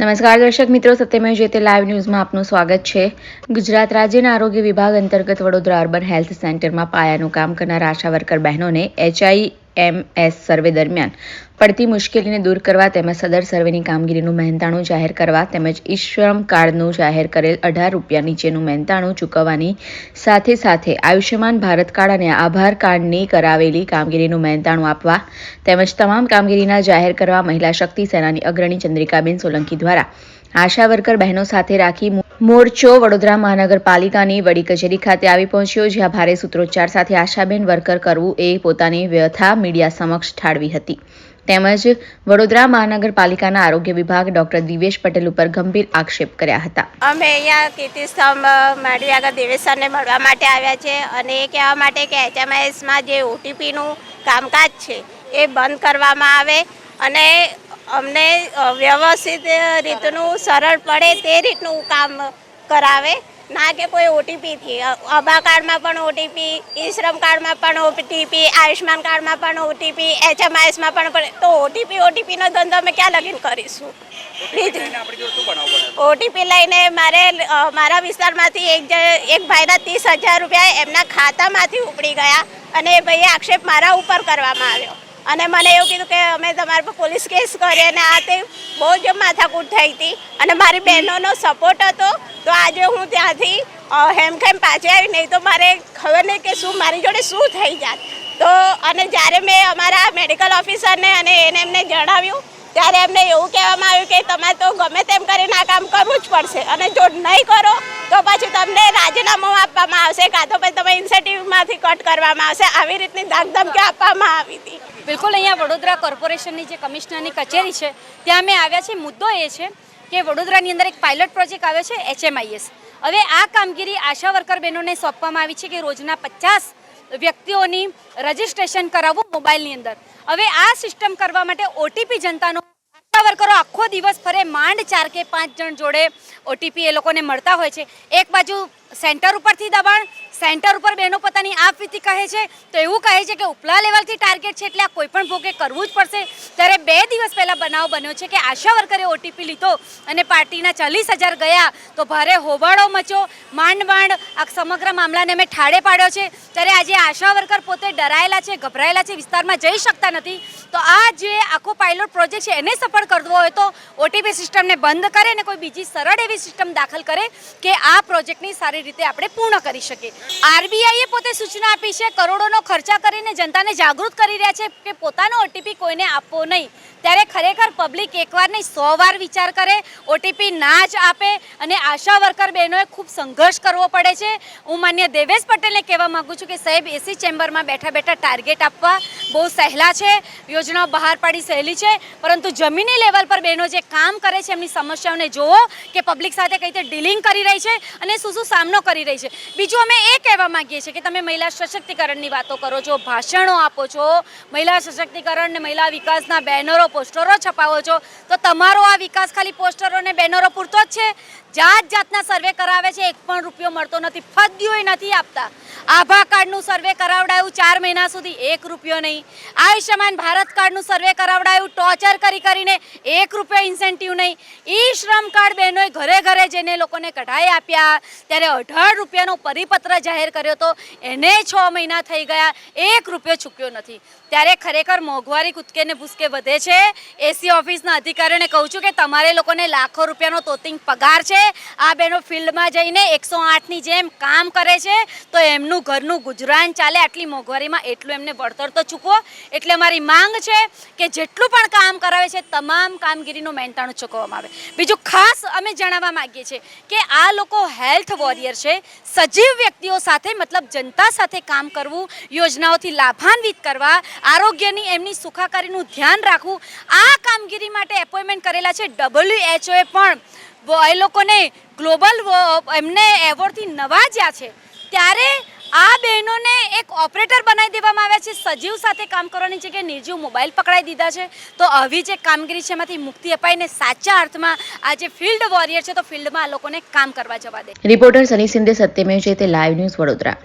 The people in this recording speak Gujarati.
નમસ્કાર દર્શક મિત્રો, સત્યમય જે તે લાઈવ ન્યૂઝમાં આપનું સ્વાગત છે. ગુજરાત રાજ્યના આરોગ્ય વિભાગ અંતર્ગત વડોદરા અર્બન હેલ્થ સેન્ટરમાં પાયાનું કામ કરનાર આશા વર્કર બહેનોને એચઆઈએમએસ સર્વે દરમિયાન. પડતી મુશ્કેલીને દૂર કરવા તેમજ સદર સર્વેની કામગીરીનું મહેનતાણું જાહેર કરવા તેમજ ઈશ્રમ કાર્ડનું જાહેર કરેલ અઢાર રૂપિયા નીચેનું મહેનતાણું ચૂકવવાની સાથે સાથે આયુષ્યમાન ભારત કાર્ડ અને આભાર કાર્ડની કરાવેલી કામગીરીનું મહેનતાણું આપવા તેમજ તમામ કામગીરીના જાહેર કરવા મહિલા શક્તિ સેનાની અગ્રણી ચંદ્રિકાબેન સોલંકી દ્વારા. આશા વર્કર બહેનો સાથે રાખી મોરચો વડોદરા મહાનગરપાલિકાની વડી કચેરી ખાતે આવી પહોંચ્યો, જ્યાં ભારે સૂત્રોચ્ચાર સાથે આશાબેન વર્કર કરવું એ પોતાની વ્યથા મીડિયા સમક્ષ ઠાળવી હતી. તેમજ વડોદરા મહાનગરપાલિકાના આરોગ્ય વિભાગ ડોક્ટર દિવેશ પટેલ ઉપર ગંભીર આક્ષેપ કર્યા હતા. અમે અહીંયા કીર્તિસ્તંભ માંડવી આગળ દિવેશ સરને મળવા માટે આવ્યા છે અને એ કહેવા માટે કે એચએમઆઈએસમાં જે ઓટીપીનું કામકાજ છે એ બંધ કરવામાં આવે અને અમને વ્યવસ્થિત રીતનું સરળ પડે તે રીતનું કામ કરાવે. ના કે કોઈ ઓટીપીથી આભા કાર્ડમાં પણ ઓટીપી ઈ શ્રમ કાર્ડમાં પણ ઓટીપી આયુષ્માન કાર્ડમાં પણ ઓટીપી એચએમઆઈએસમાં પણ પડે તો ઓટીપી ઓટીપીનો ધંધો અમે ક્યાં લગીન કરીશું? ઓટીપી લઈને મારે મારા વિસ્તારમાંથી એક જ- એક ભાઈના ત્રીસ હજાર રૂપિયા એમના ખાતામાંથી ઉપડી ગયા અને ભાઈએ આક્ષેપ મારા ઉપર કરવામાં આવ્યો. અને મને એવું કીધું કે અમે તમારા પર પોલીસ કેસ કરીએ અને આ તે બહુ જ માથાકૂટ થઈ હતી. અને મારી બહેનોનો સપોર્ટ હતો. તો આજે હું ત્યાંથી હેમખેમ પાછી આવી. નહીં તો મારે ખબર નહીં કે શું, મારી જોડે શું થઈ જાત. તો, અને જ્યારે મેં અમારા મેડિકલ ઓફિસરને અને એને એમને જણાવ્યું, ત્યારે એમને એવું કહેવામાં આવ્યું કે તમારે તો ગમે તેમ કરીને આ કામ કરવું જ પડશે. અને જો નહીં કરો, તો પછી તમને રાજીનામું આપવામાં આવશે કાં તો પછી તમે ઇન્સેન્ટિવમાંથી કટ કરવામાં આવશે. આવી રીતની ધાકધમકી આપવામાં આવી હતી. બિલકુલ, અહીંયા વડોદરા કોર્પોરેશનની જે કમિશનરની કચેરી છે, ત્યાં અમે આવ્યા છીએ. મુદ્દો એ છે કે વડોદરાની અંદર એક પાયલટ પ્રોજેક્ટ આવ્યો છે, એચએમઆઈએસ. હવે આ કામગીરી આશા વર્કર બહેનોને સોંપવામાં આવી છે કે રોજના પચાસ વ્યક્તિઓની રજિસ્ટ્રેશન કરાવવું મોબાઈલની અંદર. હવે આ સિસ્ટમ કરવા માટે ઓટીપી જનતાનો આશા વર્કરો આખો દિવસ ફરે માંડ ચાર કે પાંચ જણ જોડે ઓટીપી એ લોકોને મળતા હોય છે. એક બાજુ સેન્ટર ઉપરથી દબાણ, સેન્ટર ઉપર બહેનો પોતાની આપવીતી કહે છે. તો એવું કહે છે કે ઉપલા લેવલથી ટાર્ગેટ છે એટલે આ કોઈ પણ ભોગે કરવું જ પડશે. ત્યારે બે દિવસ પહેલા બનાવ બન્યો છે કે આશા વર્કરે ઓટીપી લીધો અને પાર્ટીના ચાલીસ હજાર ગયા. તો ભારે હોબાળો મચ્યો. માંડ માંડ આ સમગ્ર મામલાને મેં ઠાડે પાડ્યો છે. ત્યારે આજે આશા વર્કર પોતે ડરાયેલા છે, ગભરાયેલા છે, વિસ્તારમાં જઈ શકતા નથી. તો આ જે આખો પાયલોટ પ્રોજેક્ટ છે, એને સફળ કરવો હોય તો ઓટીપી સિસ્ટમને બંધ કરે અને કોઈ બીજી સરળ એવી સિસ્ટમ દાખલ કરે કે આ પ્રોજેક્ટની સારી રીતે આપણે પૂર્ણ કરી શકીએ. આરબીઆઈએ પોતે સૂચના આપી છે, કરોડોનો ખર્ચા કરીને જનતાને જાગૃત કરી રહ્યા છે કે પોતાનો ઓટીપી કોઈને આપવો નહીં. ત્યારે ખરેખર પબ્લિક એકવાર નહીં, સો વાર વિચાર કરે ઓટીપી ના જ આપે અને આશા વર્કર બહેનોએ ખૂબ સંઘર્ષ કરવો પડે છે. હું માન્ય દેવેશ પટેલને કહેવા માગું છું કે સાહેબ એસી ચેમ્બરમાં બેઠા બેઠા ટાર્ગેટ આપવા બહુ સહેલા છે, યોજનાઓ બહાર પાડી સહેલી છે, પરંતુ જમીની લેવલ પર બહેનો જે કામ કરે છે, એમની સમસ્યાઓને જોવો કે પબ્લિક સાથે કઈ રીતે ડીલિંગ કરી રહી છે અને શું શું સામનો કરી રહી છે. બીજું અમે એ કહેવા માંગીએ છીએ કે તમે મહિલા સશક્તિકરણની વાતો કરો છો, ભાષણો આપો છો. મહિલા સશક્તિકરણ ને મહિલા વિકાસના બેનરો પોસ્ટરો છપાવો છો, તો તમારો આ વિકાસ ખાલી પોસ્ટરો ને બેનરો પૂરતો જ છે? જાત જાતના સર્વે કરાવે છે, એક પણ રૂપિયો મળતો નથી ફદ્યોય નથી આપતા. આભા કાર્ડનું સર્વે કરાવડાયું ચાર મહિના સુધી એક રૂપિયો નહીં. આયુષ્યમાન ભારત કાર્ડનું સર્વે કરાવડાયું, ટોર્ચર કરી કરીને એક રૂપિયો ઇન્સેન્ટિવ નહીં. ઈ શ્રમ કાર્ડ બહેનોએ ઘરે ઘરે જઈને લોકોને કઢાઈ આપ્યા. ત્યારે અઢાર રૂપિયાનો પરિપત્ર જાહેર કર્યો તો એને છ મહિના થઈ ગયા, એક રૂપિયો ચૂક્યો નથી. ત્યારે ખરેખર મોંઘવારી કૂદકે ને ભૂસકે વધે છે. એસી ઓફિસના અધિકારીઓને કહું છું કે તમારે લોકોને લાખો રૂપિયાનો તોતિંગ પગાર છે. આ બહેનો ફિલ્ડમાં જઈને એકસો આઠની જેમ કામ કરે છે. તો એમનું ઘરનું ગુજરાન ચાલે આટલી મોંઘવારીમાં, એટલું એમને વળતર તો ચૂકવો. એટલે અમારી માંગ છે કે જેટલું પણ કામ કરાવે છે, તમામ કામગીરીનું મહેનતાણું ચૂકવવામાં આવે. બીજું ખાસ અમે જણાવવા માંગીએ છીએ કે આ લોકો હેલ્થ વોરિયર છે, સજીવ વ્યક્તિઓ સાથે, મતલબ જનતા સાથે કામ કરવું, યોજનાઓથી લાભાન્વિત કરવા, આરોગ્યની એમની સુખાકારીનું ધ્યાન રાખવું, આ કામગીરી માટે એપોઇન્ટમેન્ટ કરેલા છે ડબલ્યુએચઓએ પણ. એ લોકોને ગ્લોબલ એમને એવોર્ડથી નવાજ્યા છે. ત્યારે આ બહેનોને એક ઓપરેટર બનાવી દેવામાં આવ્યા છે. સજીવ સાથે કામ કરવાની જગ્યાએ નિર્જીવ મોબાઈલ પકડાઈ દીધા છે. તો આવી જે કામગીરી છે, એમાંથી મુક્તિ અપાઈને સાચા અર્થમાં આ જે ફિલ્ડ વોરિયર છે, તો ફિલ્ડમાં આ લોકોને કામ કરવા જવા દે. રિપોર્ટર સની સિંધે સત્યમેવ તે લાઈવ ન્યૂઝ વડોદરા.